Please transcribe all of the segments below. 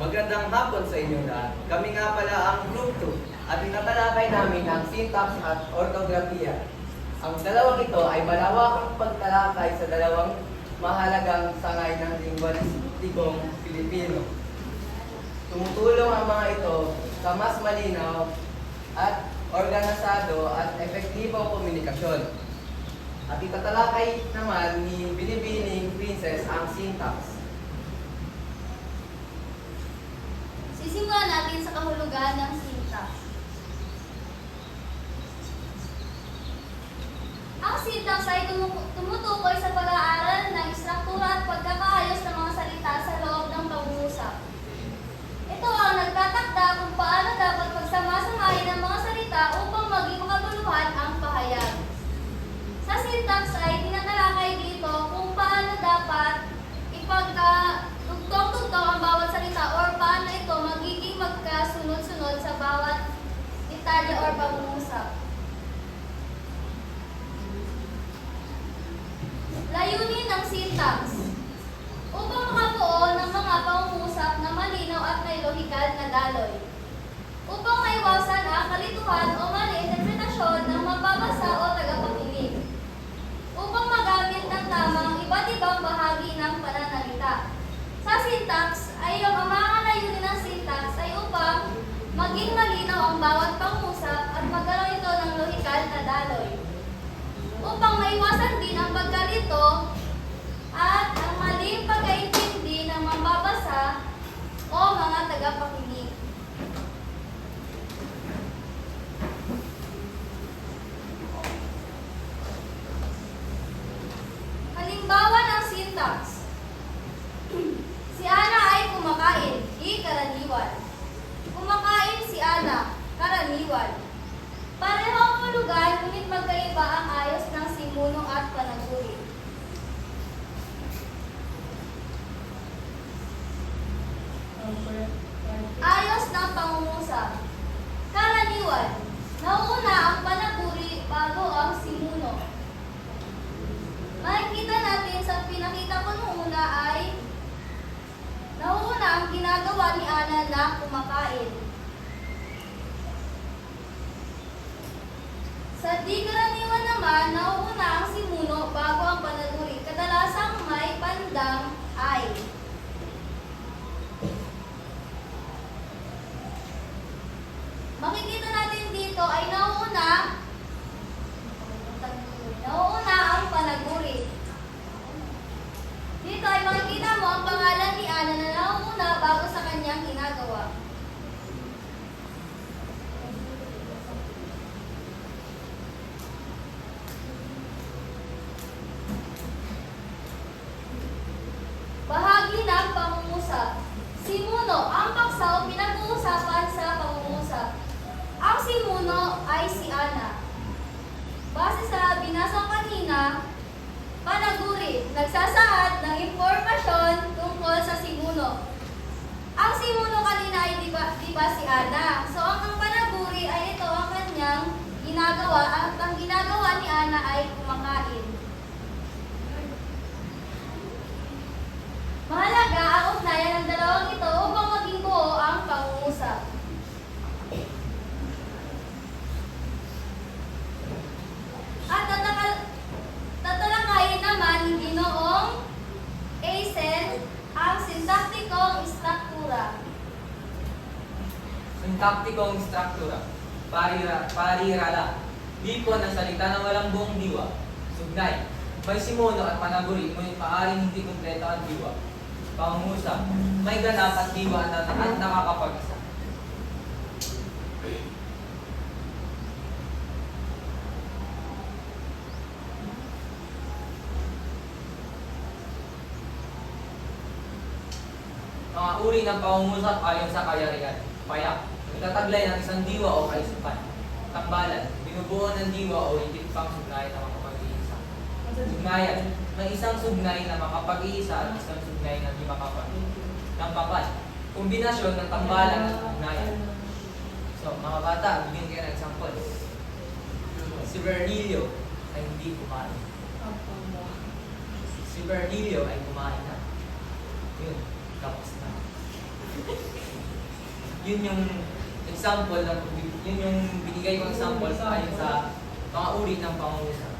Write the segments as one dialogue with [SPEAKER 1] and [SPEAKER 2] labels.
[SPEAKER 1] Magandang hapon sa inyo lahat. Kami nga pala ang Group 2 at tinatalakay namin ang syntax at orthographia. Ang dalawang ito ay malawakang pagtalakay sa dalawang mahalagang sangay ng lingwanistikong Pilipino. Tumutulong ang mga ito sa mas malinaw at organisado at epektibong komunikasyon. At itatalakay naman ni Binibining Princess ang syntax.
[SPEAKER 2] Sisimulan natin sa kahulugan ng syntax. Ang syntax ay tumu- tumutukoy sa pag-aaral ng istruktura at pagkakaayos ng mga salita sa loob ng pag-uusap. Ito ang nagtatakda kung paano dapat pagsama-samahin ang mga salita upang maging makabuluhan ang pahayag. Sa syntax ay tinatalakay dito kung paano dapat ipagka-tugtong-tugtong ang bawat salita or paano ito magiging magkasunod-sunod sa bawat detalye or pangungusap. Layunin ng syntax upang makabuo ng mga pangungusap na malinaw at may lohikal na daloy. Upang maiwasan ang kalituhan o mali interpretasyon ng magbabasa o tagapakinig upang magamit ng tamang iba't ibang bahagi ng pananalita. Sa syntax ay ang mga layunin ng syntax ay upang maging malinaw ang bawat pangusap at magkaroon ito ng lohikal na daloy. Upang maiwasan din ang pagkalito at ang maling pagkaintindi ng mambabasa o mga tagapakinig. Halimbawa ng syntax. Si Ana ay kumakain, di karaniwan. Kumakain si Ana, karaniwan. Pareho ang hulugan, ngunit magkaiba ang ayos ng simuno at panaguri. Ayos ng pangungusap. Karaniwan. Nauuna ang panaguri bago ang simuno. Makikita natin sa pinakita ko nung una ay nauuna ang ginagawa ni Ana na kumakain. Sa di karaniwan naman, nauuna ang simuno bago ang panaguri. Kadalasang may pandang ay. Makikita natin dito ay nauuna nauuna ang panaguri. Dito ay makikita mo ang pangalan ni Ana na nauuna bago sa kanyang ginagawa. Bahagi ng pangungusap. Simuno, ang paksa o pinag-uusapan sa pangungusap. Ang simuno ay si Ana. Base sa binasa kanina, panaguri, nagsasaad ng impormasyon tungkol sa simuno. Ang simuno kanina ay di ba, di ba si Ana? So ang, ang panaguri ay ito ang kanyang ginagawa at ang ginagawa ni Ana ay kumakain. Mahalaga ang ugnayan ng dalawang ito upang maging buo ang pangungusap. At tatakal, tatalakayin naman ni Ginoong Aisen ang sintaktikong struktura.
[SPEAKER 3] Sintaktikong struktura. Parira, parirala. Lipo ng salita na walang buong diwa. Sugnay. May simuno at panaguri, ngunit maaaring hindi kumpleto ang diwa. Pangungusap. May ganap at diwa na, at nakakapag-isa. Mga uri ng pangungusap ayon sa kayarihan. Payak. Nagtataglay ng isang diwa o kaisupan. Tambalan. Binubuo ng diwa o higit pang sugnay na makapag-iisa. Sugnayan. May isang sugnay na makapag-iisa at isang sugnay na di makapag Ng papat. Kombinasyon ng tambalan at sugnayan. So, mga bata, bigyan kayo ng example. Si Bernilio ay hindi kumain. Si Bernilio ay kumain na. Yun, tapos na. yun yung example ng yun yung binigay kong example ayon sa mga uri ng pangungusap.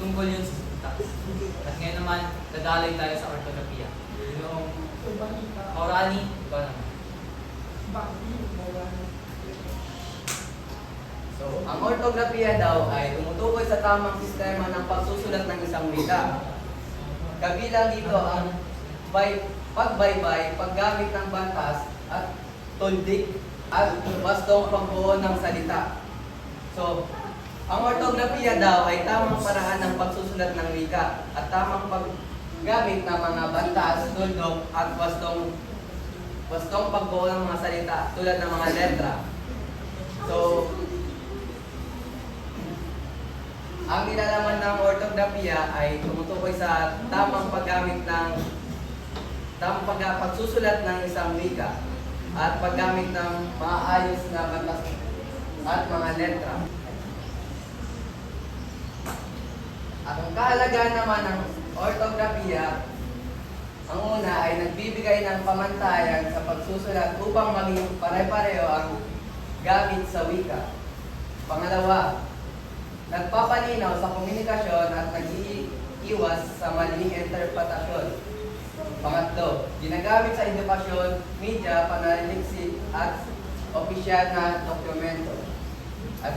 [SPEAKER 3] Tungkol yun sa syntax. At ngayon naman, dadaloy tayo sa orthographia. Yung Maurani, ikaw naman.
[SPEAKER 1] So, ang ortografiya daw ay tumutukoy sa tamang sistema ng pagsusulat ng isang wika. Kabilang dito ang bay, pagbaybay, paggamit ng bantas at tuldik at bastong pagbuo ng salita. So, ang ortografiya daw ay tamang paraan ng pagsusulat ng wika at tamang paggamit ng mga bantas, tuldok at bastong bastong pagbuo ng mga salita tulad ng mga letra. So, ang nilalaman ng ortografiya ay tumutukoy sa tamang paggamit ng tamang pag pagsusulat ng isang wika at paggamit ng maayos na batas at mga letra. At ang kahalagahan naman ng ortografiya, ang una ay nagbibigay ng pamantayan sa pagsusulat upang maging pare-pareho ang gamit sa wika. Pangalawa, nagpapalinaw sa komunikasyon at nag-iiwas sa maling interpretasyon. Pangatlo, ginagamit sa edukasyon, media, pananaliksik at opisyal na dokumento. At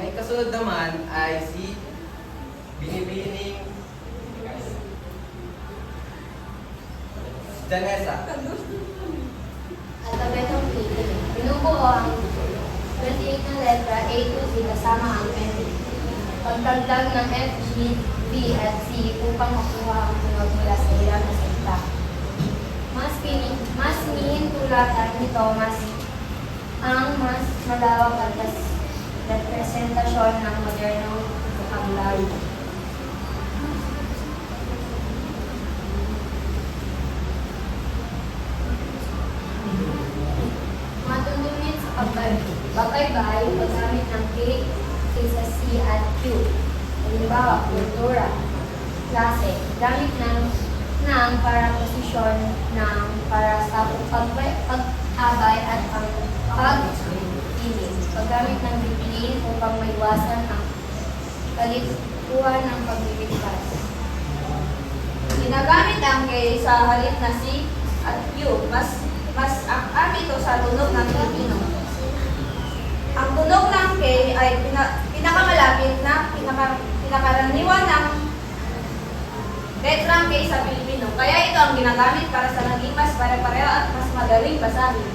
[SPEAKER 1] may kasunod naman ay si Binibining Janessa.
[SPEAKER 4] Alphabetong Philippine. Binubuo ang 28 na letra A to Z kasama ang N. Pagdagdag ng F, B at C upang makuha ang tunog mula sa ilang na salita. Mas, pini, mas hinihintulatan nito mas ang mas malawak at representasyon ng modernong vocabulary. Matutungin sa pagbaybay, paggamit ng K kaysa C at Q. Halimbawa, kultura, klase, gamit ng ng para posisyon ng para sa pag pag-abay at pag pag-ibig. Paggamit ng bibilin upang maiwasan ang kalituhan ng pagbibigkas.
[SPEAKER 5] Ginagamit ang K sa halip na C at Q. Mas mas ang ito sa tunog ng Pilipino. Ang tunog ng K ay pina, pinakamalapit na pinaka, pinakaraniwan ng letrang K sa Pilipino. Kaya ito ang ginagamit para sa naging mas pare-pareho at mas madaling basahin.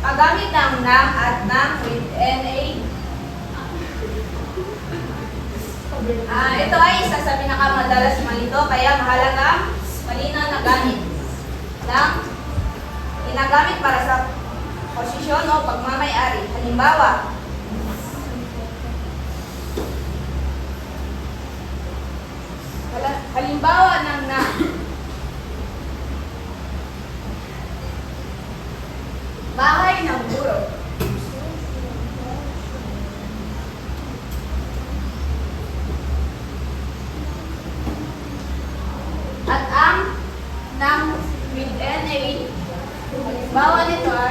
[SPEAKER 5] Paggamit ng ng at ng with NA. Ah, ito ay isa sa pinakamadalas malito kaya mahalaga malinaw na gamit ng ginagamit para sa posisyon o pagmamayari. Halimbawa, Hala- halimbawa ng na bahay ng guro. At ang ng with NA, halimbawa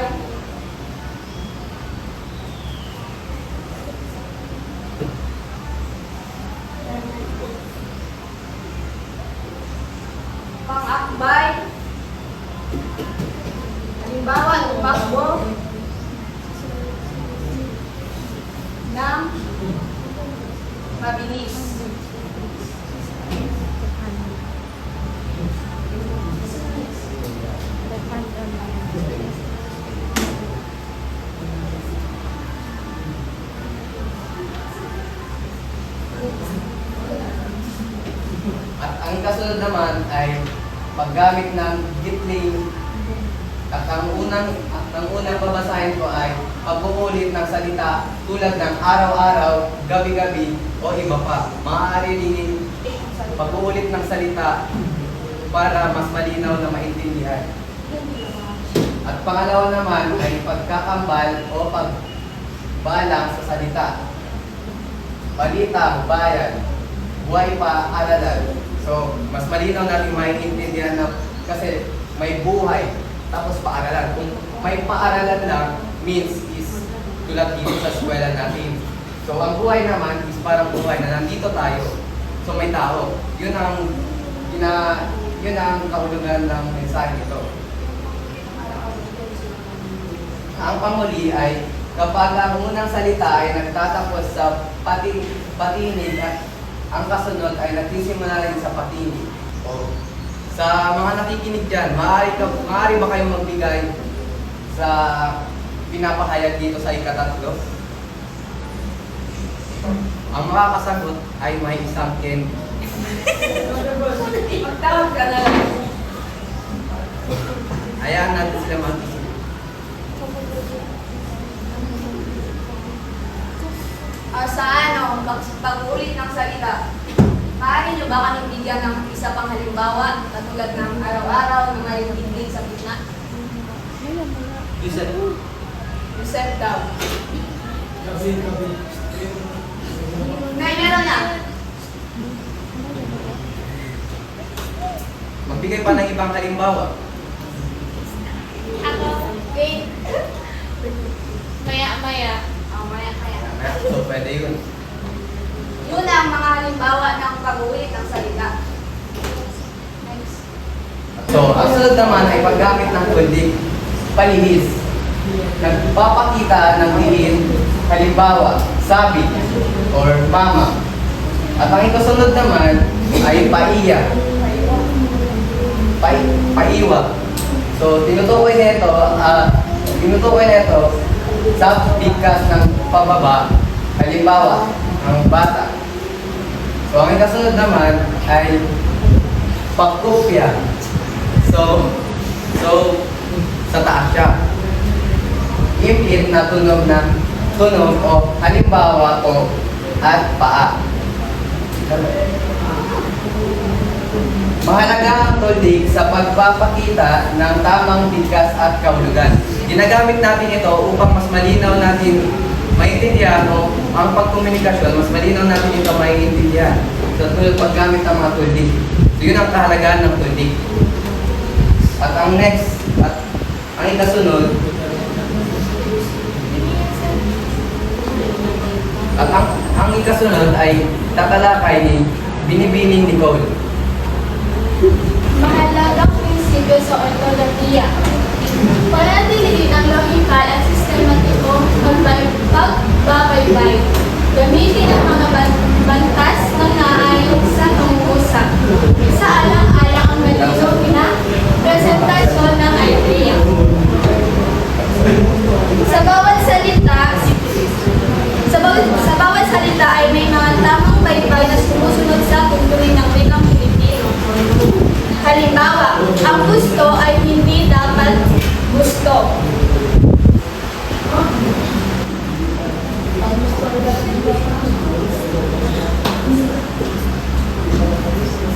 [SPEAKER 1] ang kasunod naman ay paggamit ng gitling at ang unang at ang unang babasahin ko ay pagbubulit ng salita tulad ng araw-araw, gabi-gabi o iba pa. Maaari din pagbubulit ng salita para mas malinaw na maintindihan. At pangalawa naman ay pagkakambal o pagbalang sa salita. Balita, bayan, buhay pa, aralan. So, mas malinaw natin maintindihan na kasi may buhay, tapos paaralan. Kung may paaralan lang means is tulad dito sa eskwela natin. So ang buhay naman is parang buhay na nandito tayo. So may tao. Yun ang ina, yun ang kahulugan ng mensahe nito. Ang pamuli ay kapag ang unang salita ay nagtatapos sa pati, patinig at ang kasunod ay nagsisimula rin sa patinig. O, sa mga nakikinig dyan, maaari, ka, maaari ba kayong magbigay sa pinapahayag dito sa ikatatlo? Ang makakasagot ay may isang candy.
[SPEAKER 5] Magtawag ka na lang.
[SPEAKER 1] Hayaan natin sila.
[SPEAKER 5] Ah, sa ano, pag, pag-ulit ng salita, maaari nyo ba kami bigyan ng isa pang halimbawa, katulad ng araw-araw na may tingling sa gitna?
[SPEAKER 3] Listen.
[SPEAKER 5] Yusef daw. Nay, meron na.
[SPEAKER 1] Magbigay pa ng ibang halimbawa.
[SPEAKER 2] Ako, wait. Maya-maya.
[SPEAKER 5] Maya kaya.
[SPEAKER 1] So, pwede yun.
[SPEAKER 5] Yun ang mga halimbawa ng pag-ulit ng salita.
[SPEAKER 2] Next.
[SPEAKER 1] So, ang sunod naman ay paggamit ng kundik, palihis. Nagpapakita ng diin, halimbawa, sabi, or mama. At ang ikasunod naman ay paiya, pai, paiwa. So, tinutukoy nito, ah, tinutukoy nito sa bigkas ng pababa, halimbawa, ang bata. So, ang ikasunod naman ay pagkopya. So, so, sa taas siya. Impit na tunog ng tunog o halimbawa o at paa. Mahalaga ang tulig sa pagpapakita ng tamang bigkas at kahulugan. Ginagamit natin ito upang mas malinaw natin maintindihan o ang pagkomunikasyon, mas malinaw natin ito maintindihan. So, tulad paggamit ng mga tulig. So, yun ang kahalagaan ng tulig. At ang next, at ang ikasunod, at ang, ang ikasunod ay tatalakay ni Binibining Nicole.
[SPEAKER 2] Mahalagang prinsipyo sa ortografiya. Panatiliin ang lohikal at sistematiko pagbabaybay. Gamitin ang mga ban- bantas na naayon sa pangusap. Sa alang-alang ang malinaw na presentasyon ng idea. Sa bawat salita, sa bawat, sa bawat salita ay may mga tamang baybay na sumusunod sa tungkulin ng wikang Pilipino. Halimbawa, ang gusto ay hindi dapat gusto.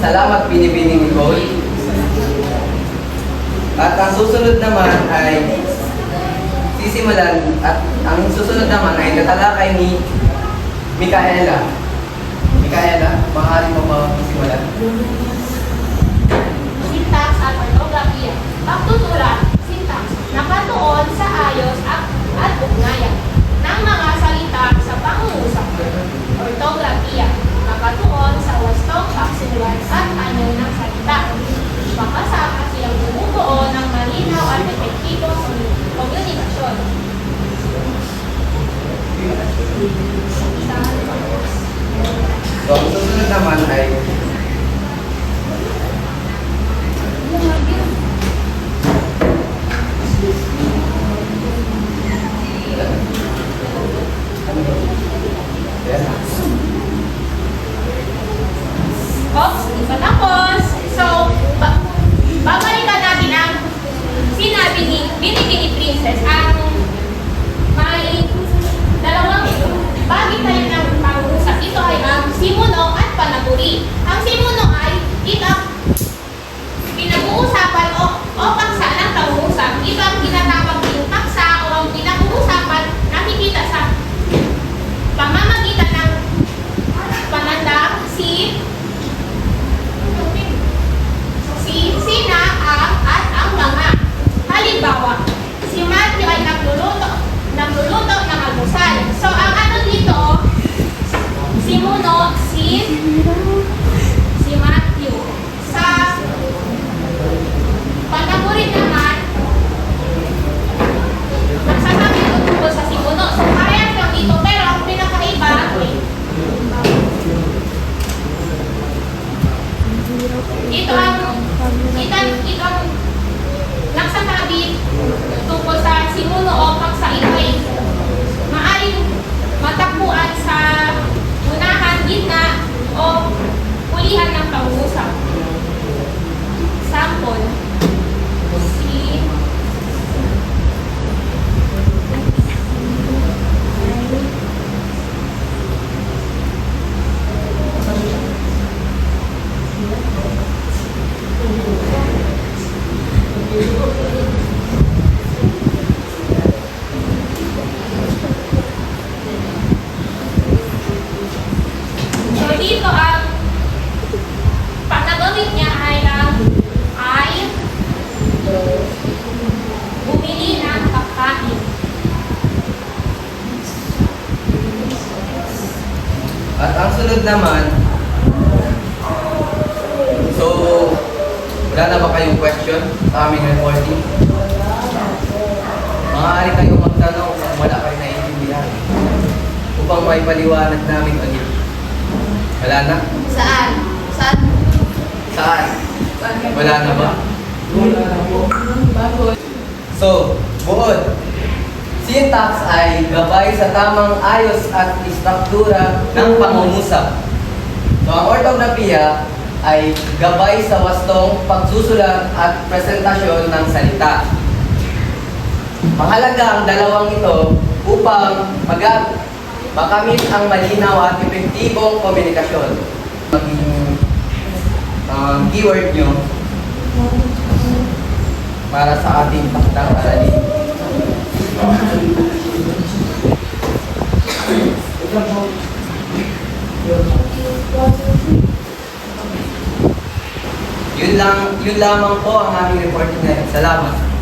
[SPEAKER 1] Salamat Binibining Nicole. At ang susunod naman ay sisimulan at ang susunod naman ay tatalakay ni Micaela. Micaela, maaari mo ba simulan?
[SPEAKER 2] Syntax at orthographia. Pagtutulat, syntax, nakatuon sa ayos at, at ugnayan ng mga salita sa pangungusap. Orthographia, nakatuon sa wastong paksinuan at anyo ng salita. Makasama silang bumubuo ng malinaw at epektibong komunikasyon.
[SPEAKER 1] So, ang susunod naman ay wala na ba kayong question sa aming reporting? Maaari kayong magtanong kung wala kayo naiintindihan upang may paliwanag namin ulit. Wala na?
[SPEAKER 2] Saan? Saan?
[SPEAKER 1] Saan? Wala na ba? So, buod. Syntax ay gabay sa tamang ayos at istruktura ng pangungusap. So, ang ortografiya ay gabay sa wastong pagsusulat at presentasyon ng salita. Mahalaga ang dalawang ito upang mag makamit ang malinaw at epektibong komunikasyon. Maging um, keyword nyo para sa ating takdang aralin. Yun lang, yun lamang po ang aming report ngayon. Salamat.